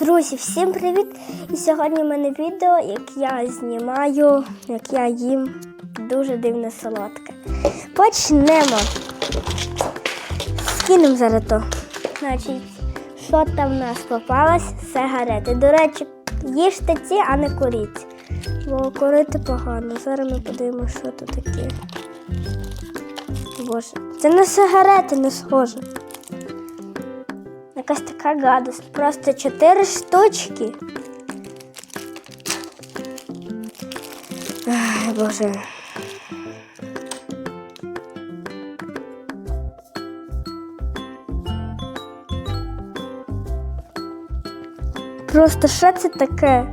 Друзі, всім привіт! І сьогодні в мене відео, як я знімаю, як я їм дуже дивне солодке. Почнемо. Скинемо зараз то. Значить, що там в нас попалось? Сигарети. До речі, їжте ці, а не куріть. Бо курити погано. Зараз ми подивимося, що тут таке. Боже, це на сигарети не схоже. Якась така гадость. Просто чотири штучки. Ай, Боже. Просто що це таке?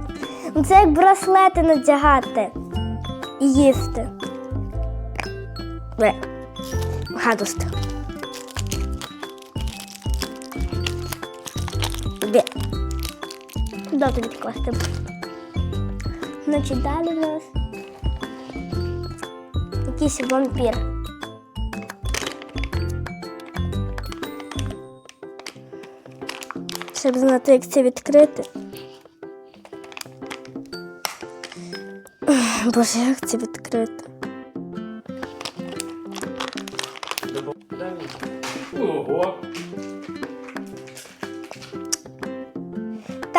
Ну, Це як браслети надягати і їсти. Гадость. Де? Куди тобі класти? Значить, далі в нас якийсь вампір. Щоб знати, як це відкрити. Боже, як це відкрити? Ого.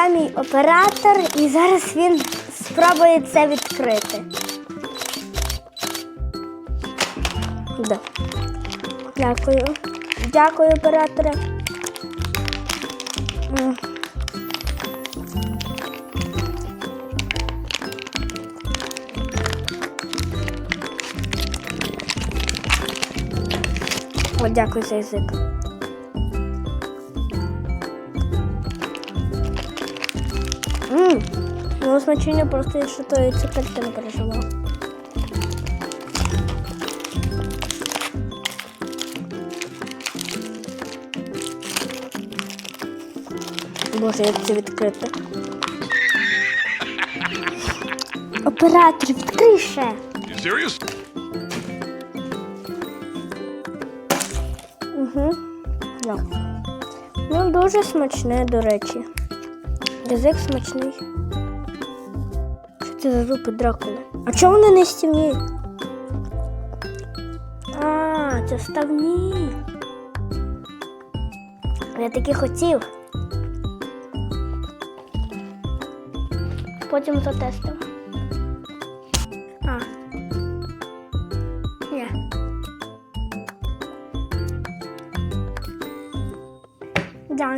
Там мій оператор, і зараз він спробує це відкрити. Да. Дякую. Дякую, операторе. О, дякую за язик. Ммм, ну значення просто я що то цукерки не переживав. Боже, як це відкрити. Оператор, відкрий ще. Угу. Да. Ну, дуже смачне, до речі. Язик смачний. Що це за зуби дракули? А чому вони не стівні? А, це вставні. Я таки хотів. Потім затестив. А. Ні. Да,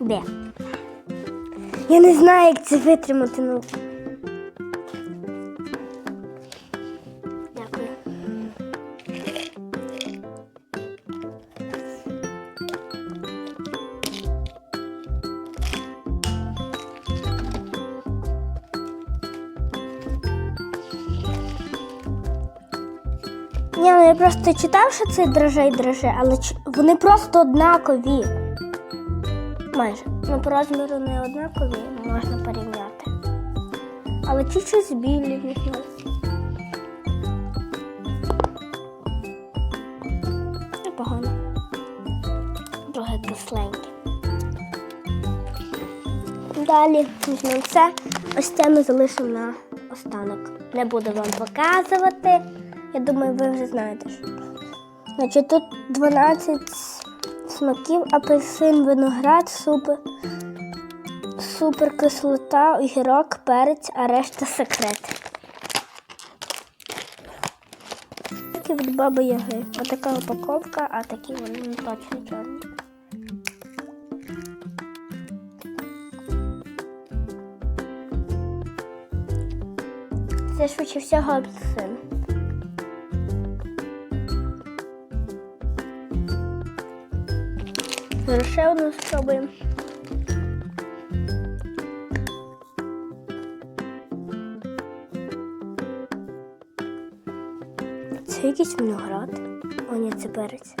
Де? Я не знаю, як це витримати, я просто читав, що це дроже і дроже, але вони просто однакові. Майже. Ну, по розміру не однакові, можна порівняти. Але чуть-чуть білі в них. є. Непогано. Трохи кисленькі. Далі візьмемо це. Ось це ми залишимо на останок. Не буду вам показувати. Я думаю, ви вже знаєте. Значить, тут 12 смаків, апельсин, виноград, супер, супер кислота, огірок, перець, а решта секрет. Такі від баби Яги. Отака упаковка, а такі вони не точно чорні. Це швидше всього апельсин. Зараз ще одну спробуємо. Це якийсь виноград. О, ні, це перець.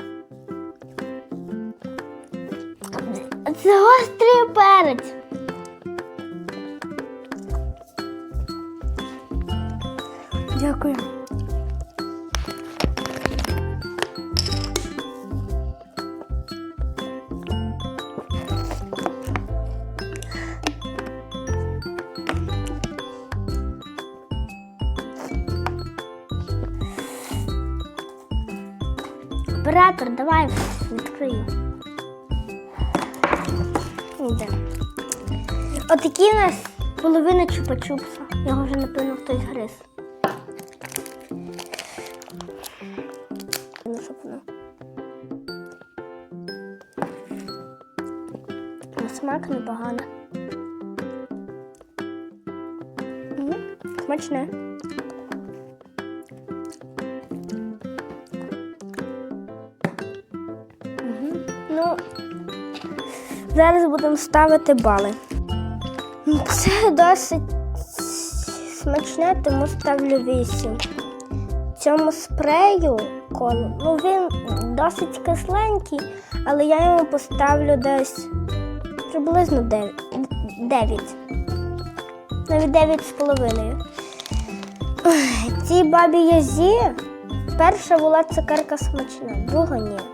Це гострий перець. Дякую. Оператор, давай відкрию. Іде. Отакі у нас половина чупа-чупса. Його вже, напевно, хтось гриз. Ну, смак непогано. Смачне. Зараз будемо ставити бали. Ну, Це досить смачне, тому ставлю 8. Цьому спрею колу, ну він досить кисленький, але я йому поставлю десь приблизно 9. 9. Навіть 9 з половиною. Цій бабі Язі перша була цукерка смачна, друга ні.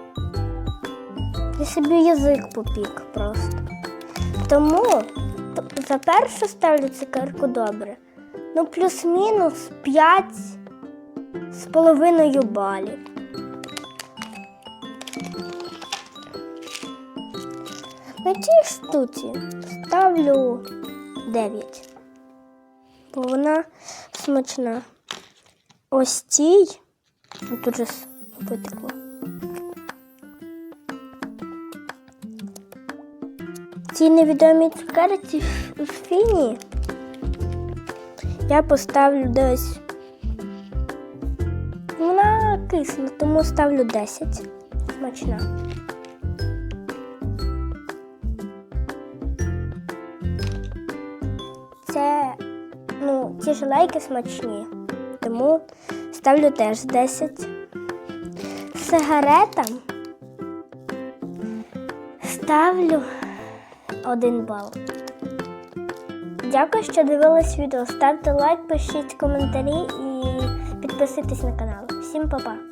Я собі язик попік просто. Тому за першу ставлю цукерку добре. Ну, плюс-мінус 5 з половиною балів. На цій штуці ставлю 9. Бо вона смачна. Ось цій. Тут же с- витекло. Цій невідомій цукерці в фіні я поставлю десь. Вона кисла, тому ставлю 10. Смачна. Це, ну, ці жилейки смачні, тому ставлю теж 10. Сигаретам ставлю 1 бал. Дякую, що дивились відео. Ставте лайк, пишіть коментарі і підписуйтесь на канал. Всім па-па!